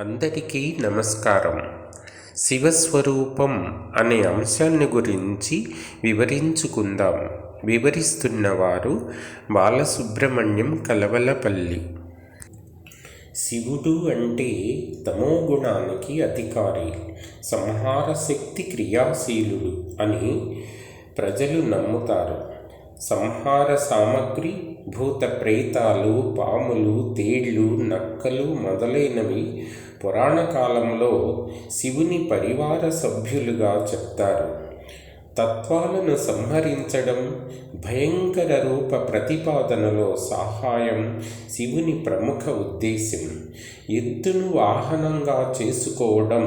అందరికీ నమస్కారం. శివస్వరూపం అనే అంశాన్ని గురించి వివరించుకుందాం. వివరిస్తున్నవారు బాలసుబ్రహ్మణ్యం కలవలపల్లి. శివుడు అంటే తమోగుణానికి అధికారి సంహార శక్తి క్రియాశీలుడు అని ప్రజలు నమ్ముతారు. సంహార సామగ్రి భూత ప్రేతాలు పాములు తేళ్ళు నక్కలు మొదలైనవి పురాణ కాలంలో శివుని పరివార సభ్యులుగా చెప్తారు. తత్వాలను సంహరించడం భయంకర రూప ప్రతిపాదనలో సహాయం శివుని ప్రముఖ ఉద్దేశం ఎత్తును వాహనంగా చేసుకోవడం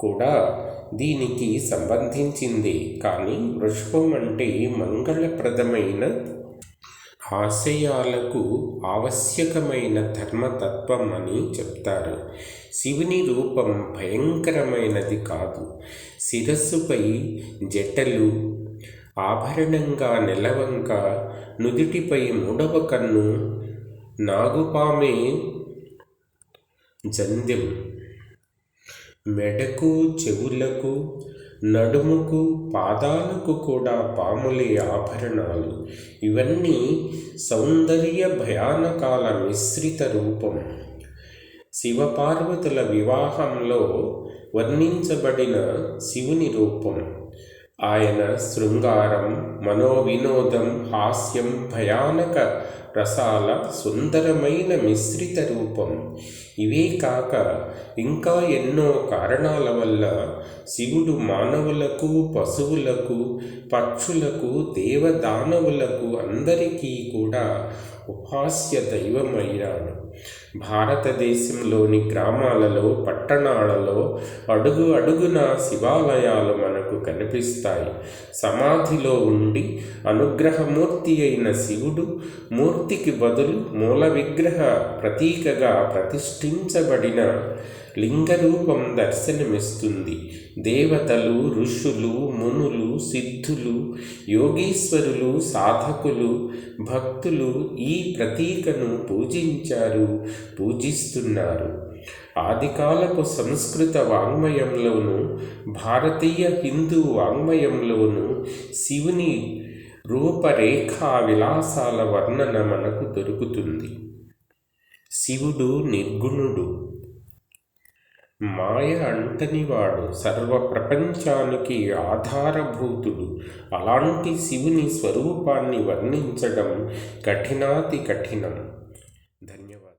కూడా దీనికి సంబంధించింది. కానీ వృషభం అంటే మంగళప్రదమైన ఆశయాలకు ఆవశ్యకమైన ధర్మతత్వం అని చెప్తారు. శివుని రూపం భయంకరమైనది కాదు. శిరస్సుపై జటలు ఆభరణంగా నెలవంక నుదుటిపై మూడవ కన్ను నాగుపామే జంధ్యం. మెడకు చెవులకు నడుముకు పాదాలకు కూడా పాములే ఆభరణాలు. ఇవన్నీ సౌందర్య భయానకాల మిశ్రిత రూపం. శివపార్వతుల వివాహంలో వర్ణించబడిన శివుని రూపం. ఆయన శృంగారం మనోవినోదం హాస్యం భయానక రసాల సుందరమైన మిశ్రిత రూపం. ఇవే కాక ఇంకా ఎన్నో కారణాల వల్ల శివుడు మానవులకు పశువులకు పక్షులకు దేవదానవులకు అందరికీ కూడా ఉపాస్య దైవమయ్యాడు భారతదేశంలోని గ్రామాలలో పట్టణాలలో అడుగు అడుగున శివాలయాలు మనకు కనిపిస్తాయి. సమాధిలో ఉండి అనుగ్రహమూర్తి అయిన శివుడు మూర్తికి బదులు మూల విగ్రహ ప్రతీకగా ప్రతిష్ఠించబడిన లింగరూపం దర్శనమిస్తుంది. దేవతలు ఋషులు మునులు సిద్ధులు యోగీశ్వరులు సాధకులు భక్తులు ఈ ప్రతీకను పూజించారు పూజిస్తున్నారు. ఆదికాలపు సంస్కృత వాంగ్మయంలోను భారతీయ హిందూ వాంగ్మయంలోను శివుని రూపరేఖా విలాసాల వర్ణన మనకు దొరుకుతుంది. శివుడు నిర్గుణుడు. మాయ అంటనివాడు సర్వ ప్రపంచానికి ఆధారభూతుడు. అలాంటి శివుని స్వరూపాన్ని వర్ణించడం కఠినాతి కఠినం.